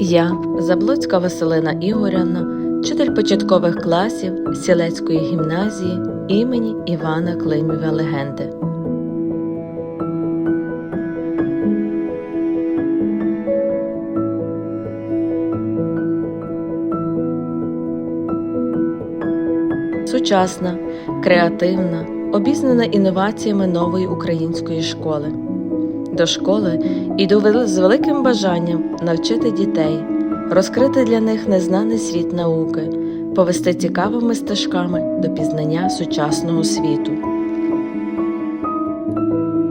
Я, Заблоцька Василина Ігорівна, вчитель початкових класів Сілецької гімназії імені Івана Климєва Легенди. Сучасна, креативна, обізнана інноваціями нової української школи. До школи вел- з великим бажанням навчити дітей, розкрити для них незнаний світ науки, повести цікавими стежками до пізнання сучасного світу.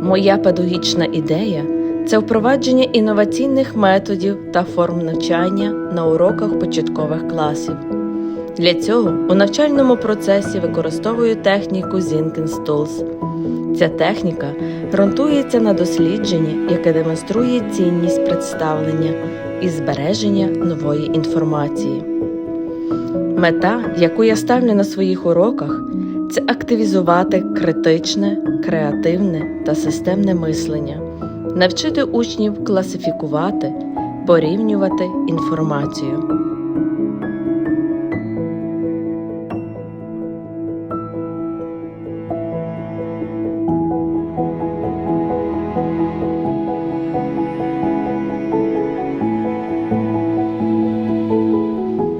Моя педагогічна ідея це впровадження інноваційних методів та форм навчання на уроках початкових класів. Для цього у навчальному процесі використовую техніку Zinkins Tools. Ця техніка ґрунтується на дослідженні, яке демонструє цінність представлення і збереження нової інформації. Мета, яку я ставлю на своїх уроках, це активізувати критичне, креативне та системне мислення, навчити учнів класифікувати, порівнювати інформацію.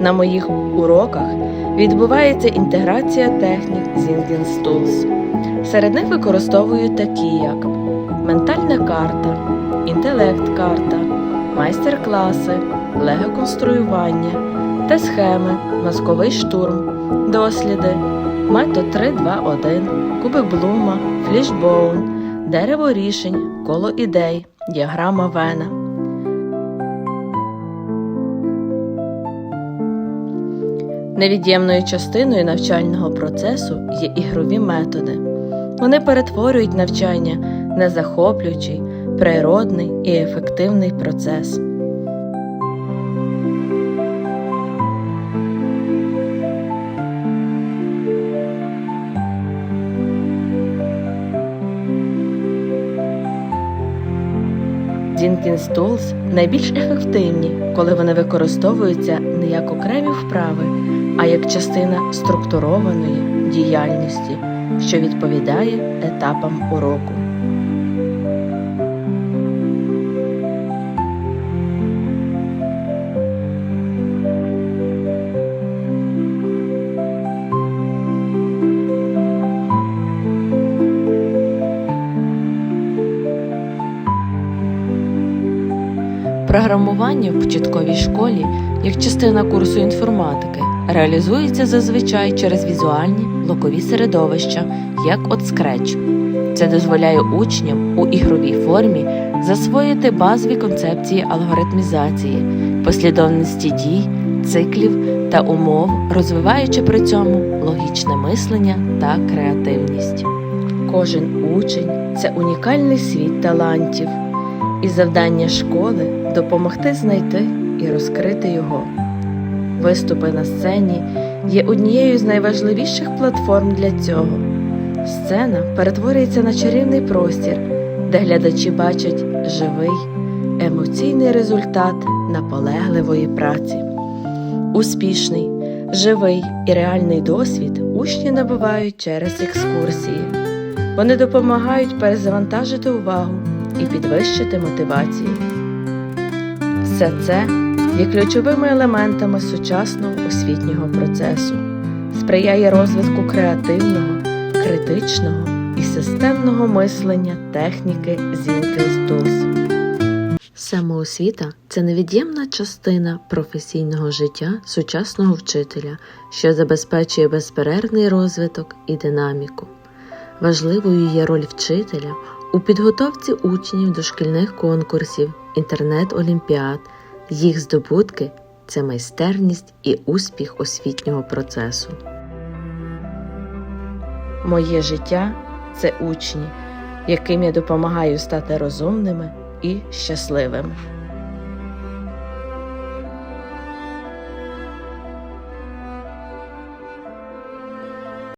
На моїх уроках відбувається інтеграція технік Zinkins Tools. Серед них використовую такі, як ментальна карта, інтелект-карта, майстер-класи, лего-конструювання та схеми, мозковий штурм, досліди, метод 321, кубик Блума, флішбоун, дерево рішень, коло ідей, діаграма Вена. Невід'ємною частиною навчального процесу є ігрові методи. Вони перетворюють навчання на захоплюючий, природний і ефективний процес. Jenkins Stools найбільш ефективні, коли вони використовуються не як окремі вправи, а як частина структурованої діяльності, що відповідає етапам уроку. Програмування в початковій школі як частина курсу інформатики реалізується зазвичай через візуальні блокові середовища, як от Scratch. Це дозволяє учням у ігровій формі засвоїти базові концепції алгоритмізації, послідовності дій, циклів та умов, розвиваючи при цьому логічне мислення та креативність. Кожен учень це унікальний світ талантів, і завдання школи допомогти знайти і розкрити його. Виступи на сцені є однією з найважливіших платформ для цього. Сцена перетворюється на чарівний простір, де глядачі бачать живий, емоційний результат наполегливої праці. Успішний, живий і реальний досвід учні набувають через екскурсії. Вони допомагають перезавантажити увагу і підвищити мотивацію. Все це є ключовими елементами сучасного освітнього процесу, сприяє розвитку креативного, критичного і системного мислення техніки Zinkels Tools. Самоосвіта це невід'ємна частина професійного життя сучасного вчителя, що забезпечує безперервний розвиток і динаміку. Важливою є роль вчителя у підготовці учнів до шкільних конкурсів, інтернет-олімпіад. Їх здобутки це майстерність і успіх освітнього процесу. Моє життя це учні, яким я допомагаю стати розумними і щасливими.